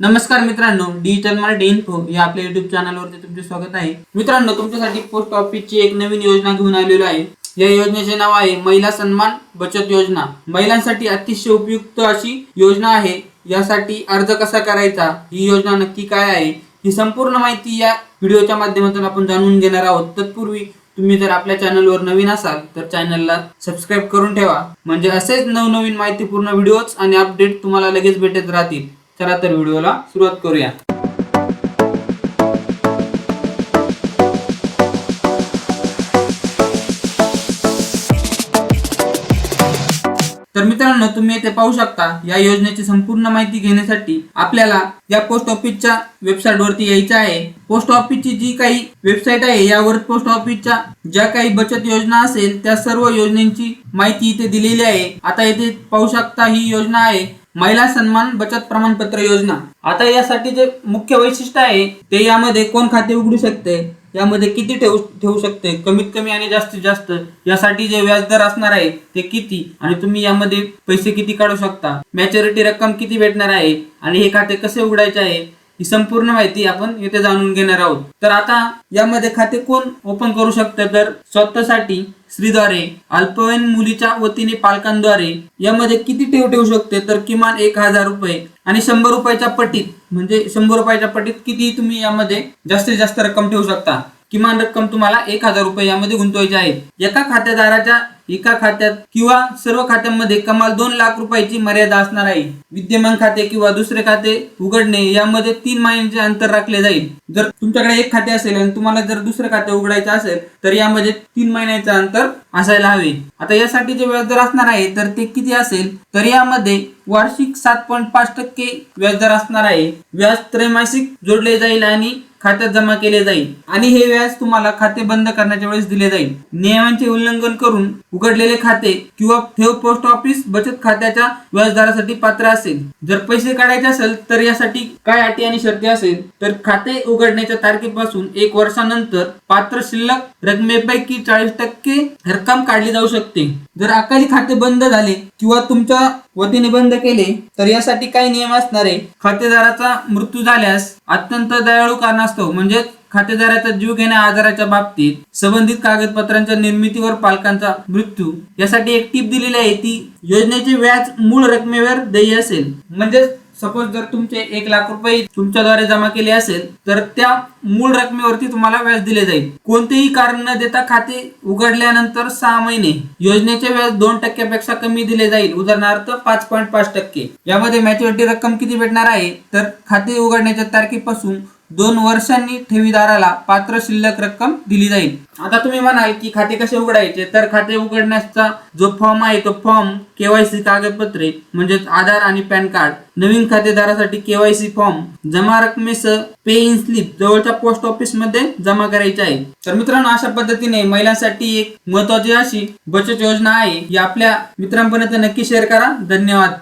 नमस्कार मित्रांनो digital Marathi info या आपल्या युट्यूब चॅनलवरती तुमचे स्वागत आहे. मित्रांनो तुमच्यासाठी पोस्ट ऑफिसची एक नवीन योजना घेऊन आलेलो आहे. या योजनेचे नाव आहे महिला सन्मान बचत योजना. महिलांसाठी अतिशय उपयुक्त अशी योजना आहे. यासाठी अर्ज कसा करायचा? ही योजना नक्की काय आहे? ही संपूर्ण माहिती या व्हिडिओच्या माध्यमातून आपण जाणून घेणार आहोत. तत्पूर्वी तुम्ही जर आपल्या चॅनलवर नवीन असाल तर चॅनलला सबस्क्राईब करून ठेवा. म्हणजे असेच नवनवीन माहितीपूर्ण व्हिडिओज आणि अपडेट तुम्हाला लगेच भेटत राहतील. चला तर व्हिडिओला सुरुवात करूया. तर मित्रांनो तुम्ही येथे पाहू शकता या योजनेची संपूर्ण माहिती घेण्यासाठी आपल्याला या पोस्ट ऑफिसच्या वेबसाईट वरती यायचं आहे. पोस्ट ऑफिसची जी काही वेबसाईट आहे यावर पोस्ट ऑफिसच्या ज्या काही बचत योजना असेल त्या सर्व योजनेची माहिती इथे दिलेली आहे. आता इथे पाहू शकता ही योजना आहे. महिला सन्मान बचत प्रमाणपत्र योजना. आता यासाठी जे मुख्य वैशिष्ट्य आहे ते यामध्ये कोण खाते उघडू शकते? यामध्ये किती ठेवू ठेवू शकते? कमीत कमी आणि जास्तीत जास्त यासाठी जे व्याजदर असणार आहे ते किती? आणि तुम्ही यामध्ये पैसे किती काढू शकता? मॅच्युरिटी रक्कम किती भेटणार आहे? आणि हे खाते कसे उघडायचे आहे? ही संपूर्ण माहिती आपण येथे जाणून घेणार आहोत. तर आता यामध्ये खाते कोण ओपन करू शकतं? तर स्वतःसाठी स्त्रीद्वारे अल्पवयीन मुलीच्या वतीने पालकांद्वारे यामध्ये किती ठेव ठेवू शकते? तर किमान एक हजार रुपये. आणि शंभर रुपयाच्या पटीत म्हणजे शंभर रुपयाच्या पटीत किती तुम्ही यामध्ये जास्तीत जास्त रक्कम ठेवू शकता? किमान रक्कम तुम्हाला एक हजार रुपये यामध्ये गुंतवायचे आहे. एका खातेदाराच्या एका खात्यात किंवा सर्व खात्यांमध्ये कमाल दोन लाख रुपयाची मर्यादा असणार आहे. विद्यमान खाते किंवा दुसरे खाते उघडणे यामध्ये तीन महिन्यांचे अंतर राखले जाईल. जर तुमच्याकडे एक खाते असेल आणि तुम्हाला जर दुसरं खाते उघडायचं असेल तर यामध्ये तीन महिन्याचे अंतर असायला हवे. आता यासाठी जे व्याजदर असणार आहे तर ते किती असेल तर यामध्ये वार्षिक सात पॉईंट पाच टक्के व्याजदर असणार आहे. व्याज त्रैमासिक जोडले जाईल आणि खात्यात जमा केले जाईल आणि हे व्याज तुम्हाला खाते बंद करण्याच्या वेळेस दिले जाईल. नियमांचे उल्लंघन करून उघडलेले खाते किंवा ठेव पोस्ट ऑफिस बचत खात्याच्या व्याजदरासाठी पात्र असेल. जर पैसे काढायचे असेल तर यासाठी काय अटी आणि शर्ती असेल तर खाते उघडण्याच्या तारखेपासून एक वर्षानंतर पात्र शिल्लक रकमेपैकी चाळीस टक्के रक्कम काढली जाऊ शकते. जर अकाली खाते बंद झाले किंवा तुमच्या वतीने बंद केले तर यासाठी काही नियम असणारे खातेदाराचा मृत्यू झाल्यास अत्यंत दयाळू कारणास्तव म्हणजे खातेदाराचा जीव घेण्या आजाराच्या बाबतीत संबंधित कागदपत्रांच्या निर्मितीवर पालकांचा मृत्यू. यासाठी एक टीप दिलेली आहे ती योजनेचे व्याज मूळ रकमेवर देय असेल. म्हणजेच सपोज जर तुमचे एक लाख रुपये तुमच्याद्वारे जमा केले असेल तर त्या मूळ रकमेवरती तुम्हाला व्याज दिले जाईल. कोणतेही कारण न देता खाते उघडल्यानंतर सहा महिने योजनेचे व्याज दोन टक्क्यापेक्षा कमी दिले जाईल. उदाहरणार्थ पाच पॉईंट पाच टक्के. यामध्ये मॅच्युरिटी रक्कम किती भेटणार आहे? तर खाते उघडण्याच्या तारखेपासून दोन वर्षांनी ठेवीदाराला पात्र शिल्लक रक्कम दिली जाईल. आता तुम्ही म्हणाल की खाते कसे उघडायचे? तर खाते उघडण्याचा जो फॉर्म आहे तो फॉर्म केवायसी कागदपत्रे म्हणजेच आधार आणि पॅन कार्ड. नवीन खातेदारासाठी केवायसी फॉर्म जमा रकमेसह पे इन स्लिप जवळच्या पोस्ट ऑफिसमध्ये जमा करायचे आहे. तर मित्रांनो अशा पद्धतीने महिलांसाठी एक महत्वाची अशी बचत योजना आहे ही आपल्या मित्रांपर्यंत नक्की शेअर करा. धन्यवाद.